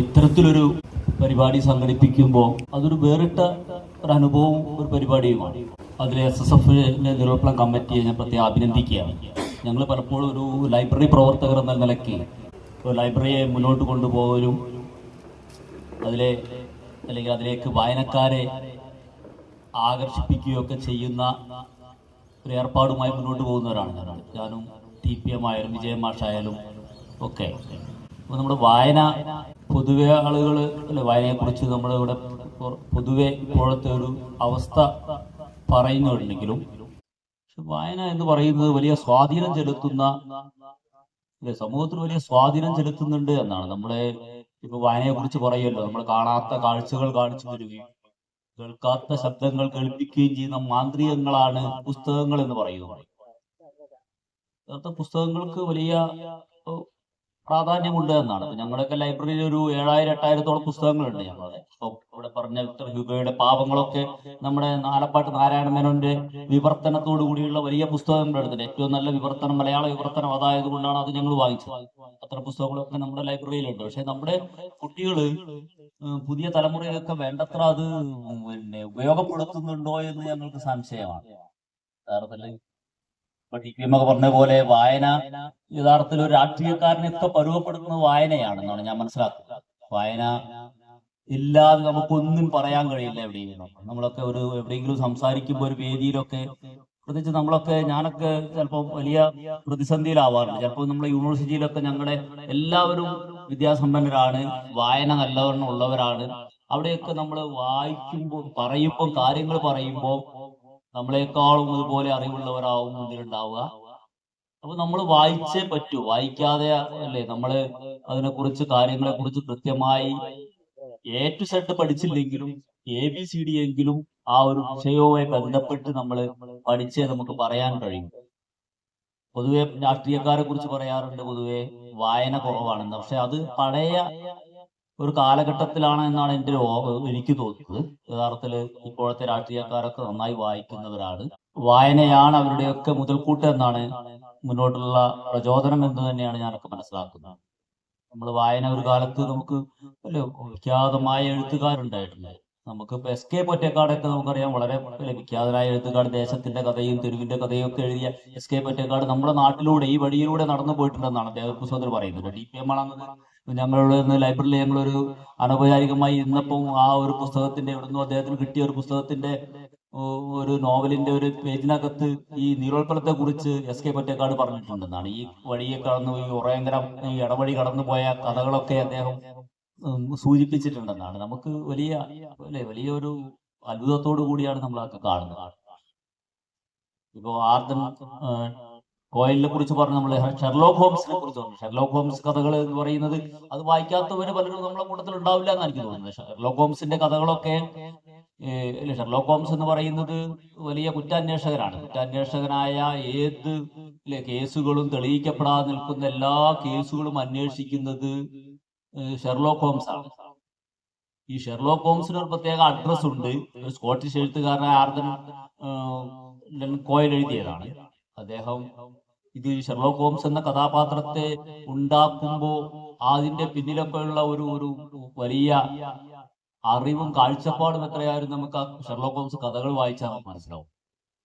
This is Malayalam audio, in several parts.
ഇത്തരത്തിലൊരു പരിപാടി സംഘടിപ്പിക്കുമ്പോൾ അതൊരു വേറിട്ട ഒരു അനുഭവവും ഒരു പരിപാടിയുമാണ്. അതിലെ എസ് എസ് എഫിന്റെ നിരൂപണം കമ്മിറ്റിയെ ഞാൻ പ്രത്യേകം അഭിനന്ദിക്കുകയാണ്. ഞങ്ങൾ പലപ്പോഴും ഒരു ലൈബ്രറി പ്രവർത്തകർ എന്ന നിലയ്ക്ക് ഒരു ലൈബ്രറിയെ മുന്നോട്ട് കൊണ്ടുപോകലും അതിലെ അല്ലെങ്കിൽ അതിലേക്ക് വായനക്കാരെ ആകർഷിപ്പിക്കുകയൊക്കെ ചെയ്യുന്ന ഒരു ഏർപ്പാടുമായി മുന്നോട്ട് പോകുന്നവരാണ് ഞങ്ങൾ ഞാനും ടി പി എം ആയാലും വിജയമാഷായാലും ഒക്കെ. അപ്പോൾ നമ്മുടെ വായന പൊതുവെ ആളുകൾ അല്ലെ വായനയെക്കുറിച്ച് നമ്മളിവിടെ പൊതുവെ ഇപ്പോഴത്തെ ഒരു അവസ്ഥ പറയുന്നുണ്ടെങ്കിലും പക്ഷെ വായന എന്ന് പറയുന്നത് വലിയ സ്വാധീനം ചെലുത്തുന്ന അല്ലെ സമൂഹത്തിൽ വലിയ സ്വാധീനം ചെലുത്തുന്നുണ്ട് എന്നാണ്. നമ്മളെ ഇപ്പൊ വായനയെ കുറിച്ച് പറയുമല്ലോ നമ്മൾ കാണാത്ത കാഴ്ചകൾ കാണിച്ചു തരികയും കേൾക്കാത്ത ശബ്ദങ്ങൾ കേൾപ്പിക്കുകയും ചെയ്യുന്ന മാന്ത്രികങ്ങളാണ് പുസ്തകങ്ങൾ എന്ന് പറയുന്നത്. പുസ്തകങ്ങൾക്ക് വലിയ പ്രാധാന്യമുണ്ട് എന്നാണ്. ഇപ്പൊ ഞങ്ങളുടെയൊക്കെ ലൈബ്രറിയിൽ ഒരു ഏഴായിരം എട്ടായിരത്തോളം പുസ്തകങ്ങളുണ്ട് ഞങ്ങളുടെ ഇപ്പൊ ഇവിടെ പറഞ്ഞ വിക്ടർ ഹ്യൂഗോയുടെ പാപങ്ങളൊക്കെ നമ്മുടെ നാലപ്പാട്ട് നാരായണ മേനോന്റെ വിവർത്തനത്തോടു കൂടിയുള്ള വലിയ പുസ്തകങ്ങളുടെ അടുത്ത് ഏറ്റവും നല്ല വിവർത്തനം മലയാള വിവർത്തനം അതായത് കൊണ്ടാണ് അത് ഞങ്ങൾ വാങ്ങിച്ചത് അത്ര പുസ്തകങ്ങളൊക്കെ നമ്മുടെ ലൈബ്രറിയിലുണ്ട്. പക്ഷെ നമ്മുടെ കുട്ടികൾ പുതിയ തലമുറയൊക്കെ വേണ്ടത്ര അത് പിന്നെ ഉപയോഗപ്പെടുത്തുന്നുണ്ടോ എന്ന് ഞങ്ങൾക്ക് സംശയമാണ്. യഥാർത്ഥത്തിൽ ഇപ്പൊ ടി പി എം ഒക്കെ പറഞ്ഞ പോലെ വായന യഥാർത്ഥത്തിൽ ഒരു രാഷ്ട്രീയക്കാരനെയൊക്കെ പരുവപ്പെടുത്തുന്നത് വായനയാണെന്നാണ് ഞാൻ മനസ്സിലാക്കുന്നത്. വായന ഇല്ലാതെ നമുക്കൊന്നും പറയാൻ കഴിയില്ല എവിടെയെങ്കിലും. നമ്മളൊക്കെ ഒരു എവിടെയെങ്കിലും സംസാരിക്കുമ്പോൾ ഒരു വേദിയിലൊക്കെ പ്രത്യേകിച്ച് നമ്മളൊക്കെ ഞാനൊക്കെ ചിലപ്പോൾ വലിയ പ്രതിസന്ധിയിലാവാറുണ്ട്. ചിലപ്പോൾ നമ്മുടെ യൂണിവേഴ്സിറ്റിയിലൊക്കെ ഞങ്ങളുടെ എല്ലാവരും വിദ്യാസമ്പന്നരാണ് വായന നല്ലവണ്ണം ഉള്ളവരാണ്. അവിടെയൊക്കെ നമ്മൾ വായിക്കുമ്പോൾ പറയുമ്പോൾ കാര്യങ്ങൾ പറയുമ്പോൾ നമ്മളെക്കാളും ഇതുപോലെ അറിവുള്ളവരാവും മുന്നിലുണ്ടാവുക അപ്പൊ നമ്മൾ വായിച്ചേ പറ്റൂ. വായിക്കാതെ അല്ലേ നമ്മൾ അതിനെക്കുറിച്ച് കാര്യങ്ങളെ കുറിച്ച് കൃത്യമായി എ ടു സെഡ് പഠിച്ചില്ലെങ്കിലും എ ബി സി ഡി എങ്കിലും ആ ഒരു വിഷയവുമായി ബന്ധപ്പെട്ട് നമ്മൾ പഠിച്ചേ നമുക്ക് പറയാൻ കഴിയും. പൊതുവെ രാഷ്ട്രീയക്കാരെ കുറിച്ച് പറയാറുണ്ട് പൊതുവെ. വായന കുറവാണെന്ന്. പക്ഷെ അത് പഴയ ഒരു കാലഘട്ടത്തിലാണ് എന്നാണ് എന്റെ എനിക്ക് തോന്നുന്നത്. യഥാർത്ഥത്തിൽ ഇപ്പോഴത്തെ രാഷ്ട്രീയക്കാരൊക്കെ നന്നായി വായിക്കുന്നവരാണ്. വായനയാണ് അവരുടെയൊക്കെ മുതൽക്കൂട്ട് എന്നാണ് മുന്നോട്ടുള്ള പ്രചോദനം എന്ന് തന്നെയാണ് ഞാനൊക്കെ മനസ്സിലാക്കുന്നത്. നമ്മൾ വായന ഒരു കാലത്ത് നമുക്ക് വിഖ്യാതമായ എഴുത്തുകാരുണ്ടായിട്ടുണ്ട്. നമുക്ക് ഇപ്പൊ എസ് കെ പൊറ്റക്കാടൊക്കെ നമുക്കറിയാം വളരെ വിഖ്യാതനായ എഴുത്തുകാട് ദേശത്തിന്റെ കഥയും തെരുവിന്റെ കഥയും ഒക്കെ എഴുതിയ എസ് കെ പൊറ്റക്കാട് നമ്മുടെ നാട്ടിലൂടെ ഈ വഴിയിലൂടെ നടന്നു പോയിട്ടുണ്ടെന്നാണ് അദ്ദേഹം പുസ്തകത്തിൽ പറയുന്നത്. ഡി പി എം ആണെന്ന് ഞങ്ങളുടെ ലൈബ്രറിയിൽ ഞങ്ങളൊരു അനൗപചാരികമായി ഇന്നപ്പം ആ ഒരു പുസ്തകത്തിന്റെ എവിടുന്നോ അദ്ദേഹത്തിന് കിട്ടിയ ഒരു പുസ്തകത്തിന്റെ ഒരു നോവലിന്റെ ഒരു പേജിനകത്ത് ഈ നീരോൽപ്പലത്തെ കുറിച്ച് എസ് കെ പറ്റേക്കാട് പറഞ്ഞിട്ടുണ്ടെന്നാണ്. ഈ വഴിയെ കടന്നു ഈ ഉറയങ്കരം ഈ ഇടവഴി കടന്നു പോയ കഥകളൊക്കെ അദ്ദേഹം സൂചിപ്പിച്ചിട്ടുണ്ടെന്നാണ്. നമുക്ക് വലിയ അല്ലെ വലിയ ഒരു അത്ഭുതത്തോടു കൂടിയാണ് നമ്മളൊക്കെ കാണുന്നത്. ഇപ്പോ ആർദൻ കോയിലിനെ കുറിച്ച് പറഞ്ഞു നമ്മൾ ഷെർലോക്ക് ഹോംസിനെ കുറിച്ച് പറഞ്ഞു. ഷെർലോക്ക് ഹോംസ് കഥകൾ എന്ന് പറയുന്നത് അത് വായിക്കാത്തവര് പലരും നമ്മളെ കൂട്ടത്തിൽ ഉണ്ടാവില്ല എന്നാണ് എനിക്ക് തോന്നുന്നത്. ഷെർലോക്ക് ഹോംസിന്റെ കഥകളൊക്കെ ഷെർലോക്ക് ഹോംസ് എന്ന് പറയുന്നത് വലിയ കുറ്റാന്വേഷകനാണ് കുറ്റാന്വേഷകനായ ഏത് കേസുകളും തെളിയിക്കപ്പെടാതെ നിൽക്കുന്ന എല്ലാ കേസുകളും അന്വേഷിക്കുന്നത് ഷെർലോക്ക് ഹോംസ് ആണ് ഈ ഷെർലോക്ക് ഹോംസിന് ഒരു പ്രത്യേക അഡ്രസ് ഉണ്ട് സ്കോട്ടിഷ് എഴുത്തുകാരനായ ആർദൻ കോയിൽ എഴുതിയതാണ്. അദ്ദേഹം ഇത് ഷെർലോക്ക് ഹോംസ് എന്ന കഥാപാത്രത്തെ ഉണ്ടാക്കുമ്പോ അതിന്റെ പിന്നിലൊക്കെയുള്ള ഒരു ഒരു വലിയ അറിവും കാഴ്ചപ്പാടും എത്രയായാലും നമുക്ക് ആ ഷെർലോക്ക് ഹോംസ് കഥകൾ വായിച്ചാൽ നമുക്ക് മനസ്സിലാവും.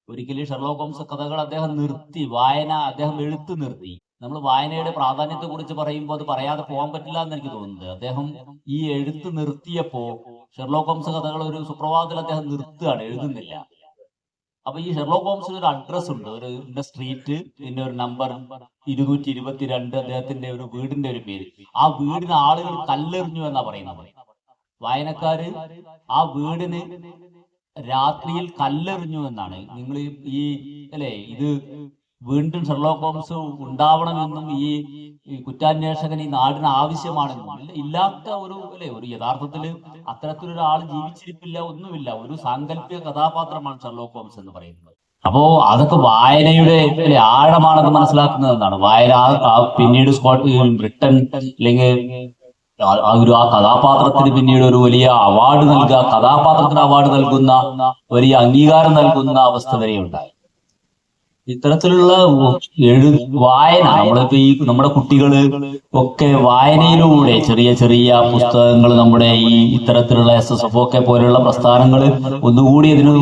ഒരിക്കലും ഷെർലോക്ക് ഹോംസ് കഥകൾ അദ്ദേഹം നിർത്തി വായന അദ്ദേഹം എഴുത്ത് നിർത്തി. നമ്മൾ വായനയുടെ പ്രാധാന്യത്തെ കുറിച്ച് പറയുമ്പോൾ അത് പറയാതെ പോകാൻ പറ്റില്ല എന്ന് എനിക്ക് തോന്നുന്നത് അദ്ദേഹം ഈ എഴുത്ത് നിർത്തിയപ്പോ ഷെർലോക്ക് ഹോംസ് കഥകൾ ഒരു സുപ്രഭാതത്തിൽ അദ്ദേഹം നിർത്തുകയാണ് എഴുതുന്നില്ല. അപ്പൊ ഈ ഷെർലോക്ക് ഹോംസിന് ഒരു അഡ്രസ് ഉണ്ട്. ഒരു സ്ട്രീറ്റ് പിന്നെ ഒരു നമ്പർ ഇരുന്നൂറ്റി ഇരുപത്തിരണ്ട് അദ്ദേഹത്തിന്റെ ഒരു വീടിന്റെ ഒരു പേര്. ആ വീടിന് ആളുകൾ കല്ലെറിഞ്ഞു എന്നാ പറയുന്നത്. വായനക്കാര് ആ വീടിന് രാത്രിയിൽ കല്ലെറിഞ്ഞു എന്നാണ്. നിങ്ങൾ ഈ അല്ലെ ഇത് വീണ്ടും ഷെർലോക്ക് ഹോംസ് ഉണ്ടാവണമെന്നും ഈ കുറ്റാന്വേഷകൻ ഈ നാടിന് ആവശ്യമാണെന്നും ഇല്ലാത്ത ഒരു അല്ലെ ഒരു യഥാർത്ഥത്തിൽ അത്തരത്തിലൊരാൾ ജീവിച്ചിരിപ്പില്ല ഒന്നുമില്ല. ഒരു സാങ്കല്പിക കഥാപാത്രമാണ് ഷെർലോക്ക് ഹോംസ് എന്ന് പറയുന്നത്. അപ്പോ അതൊക്കെ വായനയുടെ ആഴമാണെന്ന് മനസ്സിലാക്കുന്നത് എന്താണ് വായന പിന്നീട് സ്കോട്ട് ബ്രിട്ടൻ അല്ലെങ്കിൽ ആ ഒരു ആ കഥാപാത്രത്തിന് പിന്നീട് ഒരു വലിയ അവാർഡ് നൽകുക കഥാപാത്രത്തിന് അവാർഡ് നൽകുന്ന വലിയ അംഗീകാരം നൽകുന്ന അവസ്ഥ വരെ ഉണ്ടായി ഇത്തരത്തിലുള്ള എഴു വായന നമ്മളിപ്പോ ഈ നമ്മുടെ കുട്ടികൾ ഒക്കെ വായനയിലൂടെ ചെറിയ ചെറിയ പുസ്തകങ്ങൾ നമ്മുടെ ഈ ഇത്തരത്തിലുള്ള എസ് എസ് എഫ് ഒക്കെ പോലെയുള്ള പ്രസ്ഥാനങ്ങൾ ഒന്നുകൂടി ഇതിന്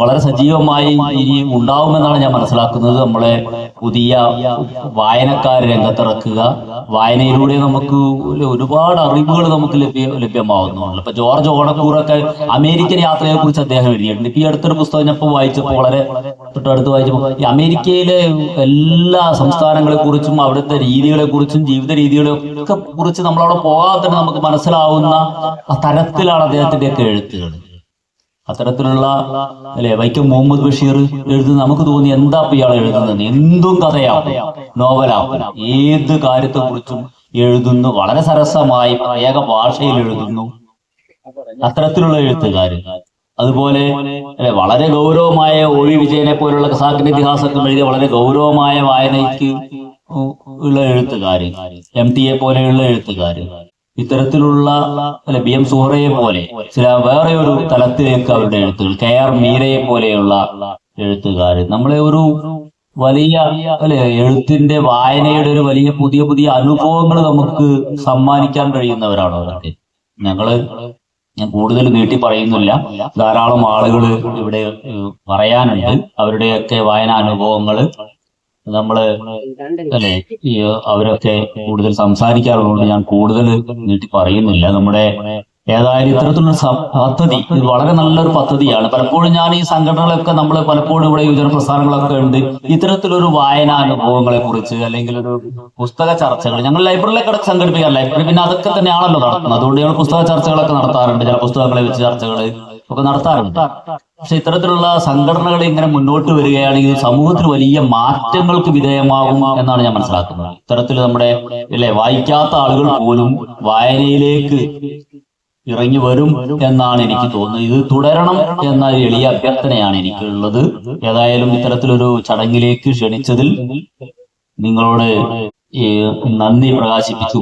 വളരെ സജീവമായി ഇനി ഉണ്ടാവുമെന്നാണ് ഞാൻ മനസ്സിലാക്കുന്നത്. നമ്മളെ പുതിയ വായനക്കാർ രംഗത്തിറക്കുക. വായനയിലൂടെ നമുക്ക് ഒരുപാട് അറിവുകൾ നമുക്ക് ലഭ്യ ലഭ്യമാവുന്നുണ്ട് ഇപ്പൊ ജോർജ് ഓണക്കൂറൊക്കെ അമേരിക്കൻ യാത്രയെ കുറിച്ച് അദ്ദേഹം എഴുതിയിട്ടുണ്ട്. ഈ അടുത്തൊരു പുസ്തകം ഞാൻ ഇപ്പൊ വായിച്ചപ്പോൾ വളരെ തൊട്ടടുത്ത് വായിച്ചപ്പോൾ ഈ അമേരിക്കയിലെ എല്ലാ സംസ്ഥാനങ്ങളെ കുറിച്ചും അവിടുത്തെ രീതികളെ കുറിച്ചും ജീവിത രീതികളെ ഒക്കെ കുറിച്ച് നമ്മളവിടെ പോകാതെ തന്നെ നമുക്ക് മനസ്സിലാവുന്ന തരത്തിലാണ് അദ്ദേഹത്തിന്റെയൊക്കെ എഴുത്തുകൾ. അത്തരത്തിലുള്ള അല്ലെ വൈക്കം മുഹമ്മദ് ബഷീർ എഴുതുന്ന നമുക്ക് തോന്നി എന്താ ഇയാൾ എഴുതുന്നത് എന്തും കഥയാവും നോവലാവും ഏത് കാര്യത്തെ കുറിച്ചും എഴുതുന്നു വളരെ സരസമായി പ്രത്യേക ഭാഷയിൽ എഴുതുന്നു. അത്തരത്തിലുള്ള എഴുത്തുകാര്. അതുപോലെ വളരെ ഗൗരവമായ ഒ വി വിജയനെ പോലുള്ള ഖസാക്കിന്റെ ഇതിഹാസങ്ങൾ എഴുതിയ വളരെ ഗൗരവമായ വായനയ്ക്ക് ഉള്ള എഴുത്തുകാര് എം ടി എ പോലെയുള്ള എഴുത്തുകാര്. ഇത്തരത്തിലുള്ള അല്ലെ ബി എം സുഹറയെ പോലെ ചില വേറെ ഒരു തലത്തിലേക്ക് അവരുടെ എഴുത്തുകൾ കെ ആർ മീരയെ പോലെയുള്ള എഴുത്തുകാര്. നമ്മളെ ഒരു വലിയ അല്ലെ എഴുത്തിന്റെ വായനയുടെ ഒരു വലിയ പുതിയ പുതിയ അനുഭവങ്ങൾ നമുക്ക് സമ്മാനിക്കാൻ കഴിയുന്നവരാണ് അവരൊക്കെ. ഞങ്ങൾ ഞാൻ കൂടുതൽ നീട്ടി പറയുന്നില്ല. ധാരാളം ആളുകൾ ഇവിടെ പറയാനുണ്ട്. അവരുടെയൊക്കെ വായനാ അനുഭവങ്ങൾ നമ്മൾ അല്ലെ അവരൊക്കെ കൂടുതൽ സംസാരിക്കാറുള്ളതുകൊണ്ട് ഞാൻ കൂടുതൽ നീട്ടി പറയുന്നില്ല. നമ്മുടെ ഏതായാലും ഇത്തരത്തിലുള്ള പദ്ധതി ഇത് വളരെ നല്ലൊരു പദ്ധതിയാണ്. പലപ്പോഴും ഞാൻ ഈ സംഘടനകളൊക്കെ നമ്മൾ പലപ്പോഴും ഇവിടെ യുവജന പ്രസ്ഥാനങ്ങളൊക്കെ ഉണ്ട്. ഇത്തരത്തിലൊരു വായനാ അനുഭവങ്ങളെ കുറിച്ച് അല്ലെങ്കിൽ ഒരു പുസ്തക ചർച്ചകൾ. ഞങ്ങൾ ലൈബ്രറിയിലൊക്കെ സംഘടിപ്പിക്കാൻ ലൈബ്രറി പിന്നെ അതൊക്കെ തന്നെയാണല്ലോ നടത്തുന്നത്. അതുകൊണ്ട് ഞങ്ങൾ പുസ്തക ചർച്ചകളൊക്കെ നടത്താറുണ്ട്. ചില പുസ്തകങ്ങളെ വെച്ച് ചർച്ചകൾ ഒക്കെ നടത്താറുണ്ട്. പക്ഷെ ഇത്തരത്തിലുള്ള സംഘടനകൾ ഇങ്ങനെ മുന്നോട്ട് വരികയാണെങ്കിൽ സമൂഹത്തിൽ വലിയ മാറ്റങ്ങൾക്ക് വിധേയമാകും എന്നാണ് ഞാൻ മനസ്സിലാക്കുന്നത്. ഇത്തരത്തിൽ നമ്മുടെ അല്ലെ വായിക്കാത്ത ആളുകൾ പോലും വായനയിലേക്ക് ഇറങ്ങി വരും എന്നാണ് എനിക്ക് തോന്നുന്നത്. ഇത് തുടരണം എന്ന എളിയ അഭ്യർത്ഥനയാണ് എനിക്കുള്ളത്. ഏതായാലും ഇത്തരത്തിലൊരു ചടങ്ങിലേക്ക് ക്ഷണിച്ചതിൽ നിങ്ങളോട് ഈ നന്ദി പ്രകാശിപ്പിച്ചു